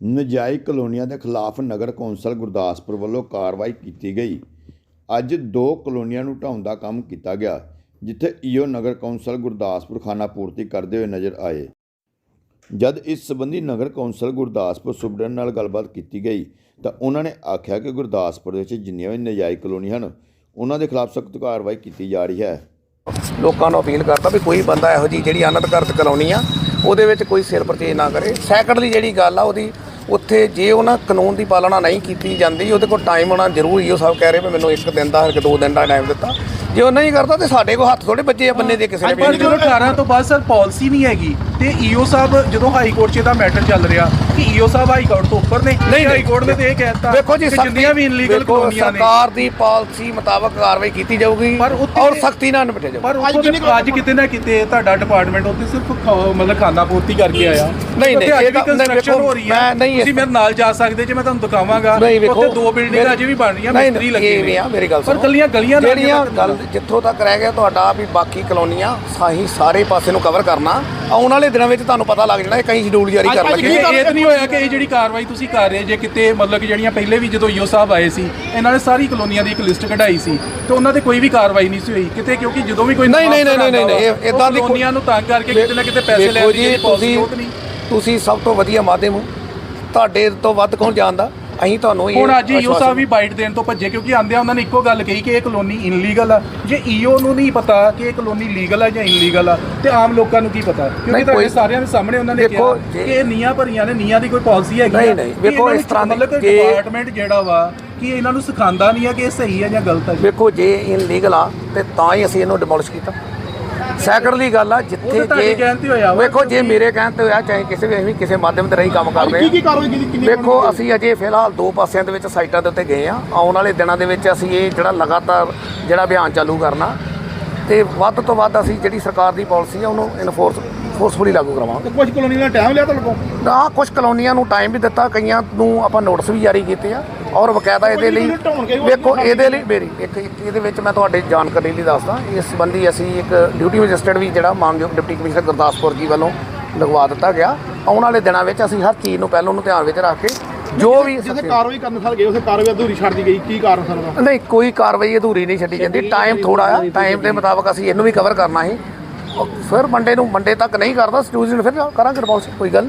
ਨਜਾਇਜ਼ ਕਲੋਨੀਆਂ ਦੇ ਖਿਲਾਫ ਨਗਰ ਕੌਂਸਲ ਗੁਰਦਾਸਪੁਰ ਵੱਲੋਂ ਕਾਰਵਾਈ ਕੀਤੀ ਗਈ। ਅੱਜ ਦੋ ਕਲੋਨੀਆਂ ਨੂੰ ਢਾਉਣ ਦਾ ਕੰਮ ਕੀਤਾ ਗਿਆ, ਜਿੱਥੇ ਈਓ ਨਗਰ ਕੌਂਸਲ ਗੁਰਦਾਸਪੁਰ ਖਾਨਾ ਪੂਰਤੀ ਕਰਦੇ ਹੋਏ ਨਜ਼ਰ ਆਏ। ਜਦ ਇਸ ਸੰਬੰਧੀ ਨਗਰ ਕੌਂਸਲ ਗੁਰਦਾਸਪੁਰ ਸੁਬਡਨ ਨਾਲ ਗੱਲਬਾਤ ਕੀਤੀ ਗਈ, ਤਾਂ ਉਹਨਾਂ ਨੇ ਆਖਿਆ ਕਿ ਗੁਰਦਾਸਪੁਰ ਦੇ ਵਿੱਚ ਜਿੰਨੀਆਂ ਵੀ ਨਜਾਇਜ਼ ਕਲੋਨੀ ਹਨ, ਉਹਨਾਂ ਦੇ ਖਿਲਾਫ ਸਖਤ ਕਾਰਵਾਈ ਕੀਤੀ ਜਾ ਰਹੀ ਹੈ। ਲੋਕਾਂ ਨੂੰ ਅਪੀਲ ਕਰਦਾ ਵੀ ਕੋਈ ਬੰਦਾ ਇਹੋ ਜੀ ਜਿਹੜੀ ਅਨਧਿਕਾਰਤ ਕਲੋਨੀ ਆ ਉਹਦੇ ਵਿੱਚ ਕੋਈ ਸਿਰ ਪਰਚੇਜ ਨਾ ਕਰੇ। ਸੈਕੰਡਲੀ ਜਿਹੜੀ ਗੱਲ ਆ ਉਹਦੀ, ਉੱਥੇ ਜੇ ਉਹਨਾਂ ਕਾਨੂੰਨ ਦੀ ਪਾਲਣਾ ਨਹੀਂ ਕੀਤੀ ਜਾਂਦੀ, ਉਹਦੇ ਕੋਲ ਟਾਈਮ ਹੋਣਾ ਜ਼ਰੂਰੀ ਉਹ ਸਭ ਕਹਿ ਰਹੇ ਵੀ ਮੈਨੂੰ ਇੱਕ ਦਿਨ ਦਾ ਕਿ ਦੋ ਦਿਨ ਦਾ ਟਾਈਮ ਦਿੱਤਾ। ਜੇ ਉਹ ਨਹੀਂ ਕਰਦਾ ਤੇ ਸਾਡੇ ਕੋਲ ਹੱਥ ਥੋੜੇ ਬੱਜੇ ਆ ਬੰਨੇ ਦੇ ਕਿਸੇ ਨੇ ਪਰ ਜਦੋਂ 18 ਤੋਂ ਬਾਅਦ ਸਰ ਪਾਲਿਸੀ ਨਹੀਂ ਹੈਗੀ ਤੇ ਈਓ ਸਾਹਿਬ ਜਦੋਂ ਹਾਈ ਕੋਰਟ 'ਚ ਇਹਦਾ ਮੈਟਰ ਚੱਲ ਰਿਹਾ ਕਿ ਈਓ ਸਾਹਿਬ ਹਾਈ ਕੋਰਟ ਤੋਂ ਉੱਪਰ ਨੇ ਨਹੀਂ, ਹਾਈ ਕੋਰਟ ਨੇ ਤੇ ਇਹ ਕਹਿਤਾ ਵੇਖੋ ਜੀ ਜਿੰਨੀਆਂ ਵੀ ਇਨਲੀਗਲ ਕਲੋਨੀਆਂ ਨੇ। ਸਰਕਾਰ ਦੀ ਪਾਲਿਸੀ ਮੁਤਾਬਕ ਕਾਰਵਾਈ ਕੀਤੀ ਜਾਊਗੀ ਪਰ ਔਰ ਸਖਤੀ ਨਾਲ ਨਿਪਟਿਆ ਜਾਊਗਾ। ਪਰ ਅੱਜ ਕਿਤੇ ਨਾ ਕਿਤੇ ਤੁਹਾਡਾ ਡਿਪਾਰਟਮੈਂਟ ਉੱਥੇ ਸਿਰਫ ਮਤਲਬ ਖਾਨਾ ਪੂਰਤੀ ਕਰਕੇ ਆਇਆ। ਨਹੀਂ, ਅੱਜ ਇਹ ਨਹੀਂ, ਕੰਸਟਰਕਸ਼ਨ ਹੋ ਰਹੀ ਮੈਂ ਹੈ ਨਹੀਂ ਤੁਸੀਂ ਮੇਰੇ ਨਾਲ ਜਾ ਸਕਦੇ ਜੇ ਮੈਂ ਤੁਹਾਨੂੰ ਦਿਖਾਵਾਂਗਾ। ਨਹੀਂ ਉੱਥੇ ਦੋ ਬਿਲਡਿੰਗਾਂ ਅਜੇ ਵੀ ਬਣ ਰਹੀਆਂ ਨਹੀਂ, ਮਿਸਤਰੀ ਨਹੀਂ, ਲੱਗੇ ਵੀ ਆ। ਮੇਰੀ ਗੱਲ ਪਰ ਸੁਣੋ। ਕੱਲੀਆਂ ਗਲੀਆਂ ਨਾਲ ਜਿਹੜੀਆਂ ਜਿੱਥੋਂ ਤੱਕ ਰਹਿ ਗਿਆ ਤੁਹਾਡਾ ਵੀ ਬਾਕੀ ਕਲੋਨੀਆਂ ਸਾਹੀ ਸਾਰੇ ਪਾਸੇ ਨੂੰ ਕਵਰ ਕਰਨਾ। ਆਉਣ ਵਾਲੇ ਦਿਨਾਂ ਵਿੱਚ ਤੁਹਾਨੂੰ ਪਤਾ ਲੱਗ ਜਾਣਾ ਇਹ ਕਈ ਸ਼ਡਿਊਲ ਜਾਰੀ ਕਿਤੇ ਲੱਗੇ ਇਹ ਤਾਂ ਨਹੀਂ ਹੋਇਆ ਕਿ ਇਹ ਜਿਹੜੀ ਕਾਰਵਾਈ ਤੁਸੀਂ ਕਰ ਰਹੇ ਜੇ ਕਿਤੇ ਮਤਲਬ ਕਿ ਜਿਹੜੀਆਂ ਪਹਿਲੇ ਵੀ ਜਦੋਂ ਈਓ ਸਾਹਿਬ ਆਏ ਸੀ ਇਹਨਾਂ ਨੇ ਸਾਰੀ ਕਲੋਨੀਆਂ ਦੀ ਇੱਕ ਲਿਸਟ ਕਢਾਈ ਸੀ ਤੇ ਉਹਨਾਂ ਤੇ ਕੋਈ ਵੀ ਕਾਰਵਾਈ ਨਹੀਂ ਸੀ ਹੋਈ। ਕਿਤੇ ਕਿਉਂਕਿ ਜਦੋਂ ਵੀ ਕੋਈ ਨਹੀਂ, ਨਹੀਂ, ਨਹੀਂ, ਨਹੀਂ, ਏਦਾਂ ਦੀ ਕਲੋਨੀਆਂ ਨੂੰ ਤੰਗ ਕਰਕੇ ਕਿਤੇ ਨਾ ਕਿਤੇ ਪੈਸੇ ਲੈ ਵੇਖੋ ਦੀ ਤਾਂ ਨਹੀਂ। ਤੁਸੀਂ ਸਭ ਤੋਂ ਵਧੀਆ ਮਾਧਿਅਮ ਹੋ। ਤੁਹਾਡੇ ਤੋਂ ਵੱਧ ਕੌਣ ਜਾਣਦਾ? ਅਸੀਂ ਤੁਹਾਨੂੰ ਇਹ ਹੁਣ ਅੱਜ ਈਓ ਆਸ਼ਵਾਸਨ- ਸਾਹਿਬ ਵੀ ਬਾਈਟ ਦੇਣ ਤੋਂ ਭੱਜੇ ਕਿਉਂਕਿ ਆਂਦਿਆਂ ਉਹਨਾਂ ਨੇ ਇੱਕੋ ਗੱਲ ਕਹੀ ਕਿ ਇਹ ਕਲੋਨੀ ਇਨਲੀਗਲ ਆ। ਜੇ ਈਓ ਨੂੰ ਨਹੀਂ ਪਤਾ ਕਿ ਇਹ ਕਲੋਨੀ ਲੀਗਲ ਆ ਜਾਂ ਇਨਲੀਗਲ ਆ ਤੇ ਆਮ ਲੋਕਾਂ ਨੂੰ ਕੀ ਪਤਾ? ਕਿਉਂਕਿ ਨਹੀਂ, ਤੁਹਾਡੇ ਕੋਈ- ਸਾਰਿਆਂ ਦੇ ਸਾਹਮਣੇ ਉਹਨਾਂ ਨੇ ਦੇਖੋ, ਕਿਹਾ ਜੇ- ਕਿ ਇਹ ਨੀਆਂ ਭਰੀਆਂ ਨੇ ਨੀਆਂ ਦੀ ਕੋਈ ਪਾਲਿਸੀ ਹੈਗੀ ਨਹੀਂ, ਆ। ਨਹੀਂ, ਕਿ ਵੇਖੋ, ਇਸ ਤਰ੍ਹਾਂ ਦੀ- ਮਤਲਬ ਜੇ- ਡਿਪਾਰਟਮੈਂਟ ਜਿਹੜਾ ਵਾ ਕਿ ਇਹਨਾਂ ਨੂੰ ਸਿਖਾਉਂਦਾ ਨਹੀਂ ਆ ਕਿ ਇਹ ਸਹੀ ਹੈ ਜਾਂ ਗਲਤ ਹੈ ਵੇਖੋ ਜੇ ਇਨਲੀਗਲ ਆ ਤੇ ਤਾਂ ਹੀ ਅਸੀਂ ਇਹਨੂੰ ਡਿਮੋਲਿਸ਼ ਕੀਤਾ। ਸੈਕੰਡਲੀ ਗੱਲ ਆ ਜਿੱਥੇ ਵਾ, ਵੇਖੋ ਜੇ ਮੇਰੇ ਕਹਿਣ ਤੇ ਹੋਇਆ ਚਾਹੇ ਕਿਸੇ ਵੀ ਅਸੀਂ ਕਿਸੇ ਮਾਧਿਅਮ ਤੇ ਰਹੀ ਕੰਮ ਕਰ ਰਹੇ ਵੇਖੋ ਅਸੀਂ ਅਜੇ ਫਿਲਹਾਲ ਦੋ ਪਾਸਿਆਂ ਦੇ ਵਿੱਚ ਸਾਈਟਾਂ ਦੇ ਉੱਤੇ ਗਏ ਆ। ਆਉਣ ਵਾਲੇ ਦਿਨਾਂ ਦੇ ਵਿੱਚ ਅਸੀਂ ਇਹ ਜਿਹੜਾ ਲਗਾਤਾਰ ਜਿਹੜਾ ਅਭਿਆਨ ਚਾਲੂ ਕਰਨਾ ਤੇ ਵੱਧ ਤੋਂ ਵੱਧ ਅਸੀਂ ਜਿਹੜੀ ਸਰਕਾਰ ਦੀ ਪਾਲਿਸੀ ਆ ਉਹਨੂੰ ਇਨਫੋਰਸ ਫੋਰਸਫੁਲੀ ਲਾਗੂ ਕਰਾਵਾਂਗੇ। ਕੁਝ ਕਲੋਨੀ ਦਾ ਟਾਈਮ ਲਿਆ ਤੁਹਾਡੇ ਕੋਲ? ਨਾ ਕੁਝ ਕਲੋਨੀਆਂ ਨੂੰ ਟਾਈਮ ਵੀ ਦਿੱਤਾ ਕਈਆਂ ਨੂੰ ਆਪਾਂ ਨੋਟਿਸ ਵੀ ਜਾਰੀ ਕੀਤੇ ਆ। ਔਰ ਬਕਾਇਦਾ ਇਹਦੇ ਲਈ ਵੇਖੋ ਇਹਦੇ ਲਈ ਮੇਰੀ ਇੱਕ ਇਹਦੇ ਵਿੱਚ ਮੈਂ ਤੁਹਾਡੇ ਜਾਣਕਾਰੀ ਲਈ ਦੱਸਦਾ। ਇਸ ਸੰਬੰਧੀ ਅਸੀਂ ਇੱਕ ਡਿਊਟੀ ਮੈਜਿਸਟਰੇਟ ਵੀ ਜਿਹੜਾ ਮਾਨਯੋਗ ਡਿਪਟੀ ਕਮਿਸ਼ਨਰ ਗੁਰਦਾਸਪੁਰ ਜੀ ਵੱਲੋਂ ਲਗਵਾ ਦਿੱਤਾ ਗਿਆ। ਆਉਣ ਵਾਲੇ ਦਿਨਾਂ ਵਿੱਚ ਅਸੀਂ ਹਰ ਚੀਜ਼ ਨੂੰ ਪਹਿਲਾਂ ਨੂੰ ਧਿਆਨ ਵਿੱਚ ਰੱਖ ਕੇ ਜੋ ਵੀ ਜਿੱਥੇ ਕਾਰਵਾਈ ਕਰਨ ਸਾਲ ਗਏ ਉਸੇ ਕਾਰਵਾਈ ਅਧੂਰੀ ਛੱਡ ਦੀ ਗਈ। ਕੀ ਕਾਰਨ ਸਰ ਨਹੀਂ ਕੋਈ ਕਾਰਵਾਈ ਅਧੂਰੀ ਨਹੀਂ ਛੱਡੀ ਜਾਂਦੀ। ਟਾਈਮ ਥੋੜਾ ਆ। ਟਾਈਮ ਦੇ ਮੁਤਾਬਕ ਅਸੀਂ ਇਹਨੂੰ ਵੀ ਕਵਰ ਕਰਨਾ ਸੀ। ਫਿਰ ਮੰਡੇ ਨੂੰ ਮੰਡੇ ਤੱਕ ਨਹੀਂ ਕਰਦਾ। ਸਟੂਡੈਂਟ ਫਿਰ ਕਰਾਂਗੇ ਰਿਪੋਰਟ ਕੋਈ ਗੱਲ